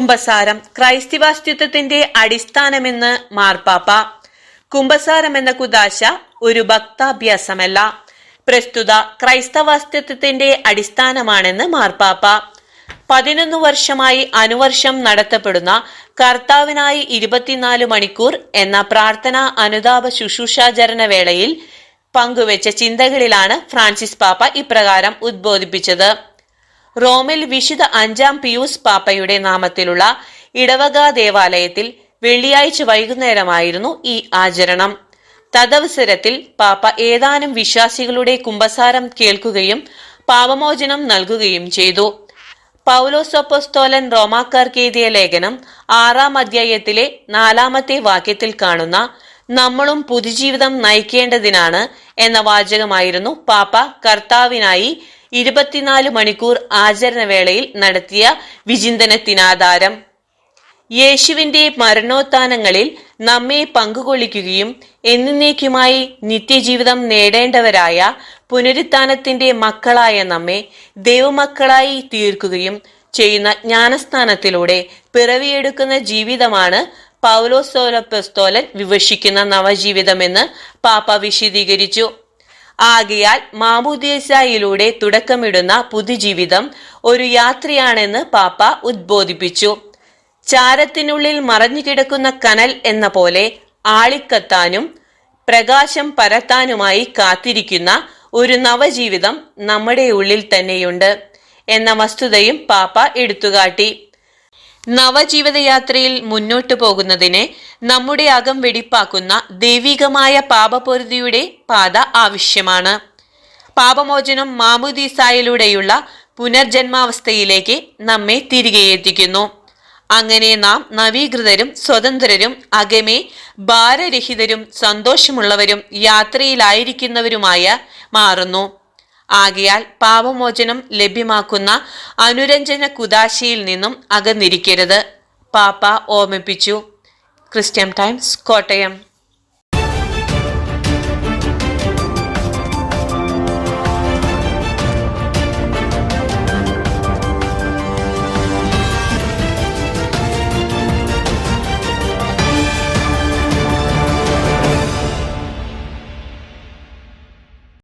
കുംഭസാരം ക്രൈസ്തവാസ്തിത്വത്തിന്റെ അടിസ്ഥാനമെന്ന് മാർപ്പാപ്പ. കുംഭസാരം എന്ന കുദാശ ഒരു ഭക്താഭ്യാസമല്ല. പ്രസ്തുത ക്രൈസ്തവാസ്തിത്വത്തിന്റെ അടിസ്ഥാനമാണെന്ന് മാർപ്പാപ്പ. പതിനൊന്ന് വർഷമായി അനുവർഷം നടത്തപ്പെടുന്ന കർത്താവിനായി ഇരുപത്തിനാല് മണിക്കൂർ എന്ന പ്രാർത്ഥനാ അനുതാപ ശുശ്രൂഷാചരണ വേളയിൽ പങ്കുവച്ച ചിന്തകളിലാണ് ഫ്രാൻസിസ് പാപ്പ ഇപ്രകാരം ഉദ്ബോധിപ്പിച്ചത്. റോമിൽ വിശുദ്ധ അഞ്ചാം പിയൂസ് പാപ്പയുടെ നാമത്തിലുള്ള ഇടവക ദേവാലയത്തിൽ വെള്ളിയാഴ്ച വൈകുന്നേരമായിരുന്നു ഈ ആചരണം. തദവസരത്തിൽ പാപ്പ ഏതാനും വിശ്വാസികളുടെ കുംഭസാരം കേൾക്കുകയും പാപമോചനം നൽകുകയും ചെയ്തു. പൗലോസൊപ്പസ്തോലൻ റോമാക്കാർക്ക് എഴുതിയ ലേഖനം ആറാം അധ്യായത്തിലെ നാലാമത്തെ വാക്യത്തിൽ കാണുന്ന നമ്മളും പുതുജീവിതം നയിക്കേണ്ടതിനാണ് എന്ന വാചകമായിരുന്നു പാപ്പ കർത്താവിനായി ഇരുപത്തിനാല് മണിക്കൂർ ആചരണവേളയിൽ നടത്തിയ വിചിന്തനത്തിനാധാരം. യേശുവിന്റെ മരണോത്ഥാനങ്ങളിൽ നമ്മെ പങ്കുകൊള്ളിക്കുകയും എന്നേക്കുമായി നിത്യജീവിതം നേടേണ്ടവരായ പുനരുത്ഥാനത്തിന്റെ മക്കളായ നമ്മെ ദൈവമക്കളായി തീർക്കുകയും ചെയ്യുന്ന ജ്ഞാനസ്ഥാനത്തിലൂടെ പിറവിയെടുക്കുന്ന ജീവിതമാണ് പൗലോസോലപ്പസ്തോലൻ വിവക്ഷിക്കുന്ന നവജീവിതമെന്ന് പാപ്പ വിശദീകരിച്ചു. ആകയാൽ മാമുദീസായിലൂടെ തുടക്കമിടുന്ന പുതുജീവിതം ഒരു യാത്രയാണെന്ന് പാപ്പ ഉദ്ബോധിപ്പിച്ചു. ചാരത്തിനുള്ളിൽ മറഞ്ഞുകിടക്കുന്ന കനൽ എന്ന പോലെ ആളിക്കത്താനും പ്രകാശം പരത്താനുമായി കാത്തിരിക്കുന്ന ഒരു നവജീവിതം നമ്മുടെ ഉള്ളിൽ തന്നെയുണ്ട് എന്ന വസ്തുതയും പാപ്പ എടുത്തുകാട്ടി. നവജീവിതയാത്രയിൽ മുന്നോട്ടു പോകുന്നതിന് നമ്മുടെ അകം വെടിപ്പാക്കുന്ന ദൈവികമായ പാപപൊരുതിയുടെ പാത ആവശ്യമാണ്. പാപമോചനം മാമുദീസായിലൂടെയുള്ള പുനർജന്മാവസ്ഥയിലേക്ക് നമ്മെ തിരികെ എത്തിക്കുന്നു. അങ്ങനെ നാം നവീകൃതരും സ്വതന്ത്രരും അകമേ ഭാരരഹിതരും സന്തോഷമുള്ളവരും യാത്രയിലായിരിക്കുന്നവരുമായ മാറുന്നു. ആകയാൽ പാപമോചനം ലഭ്യമാക്കുന്ന അനുരഞ്ജന കുദാശയിൽ നിന്നും അകന്നിരിക്കരുത്. പാപ്പ ഓർമ്മിപ്പിച്ചു. Christian times Kottayam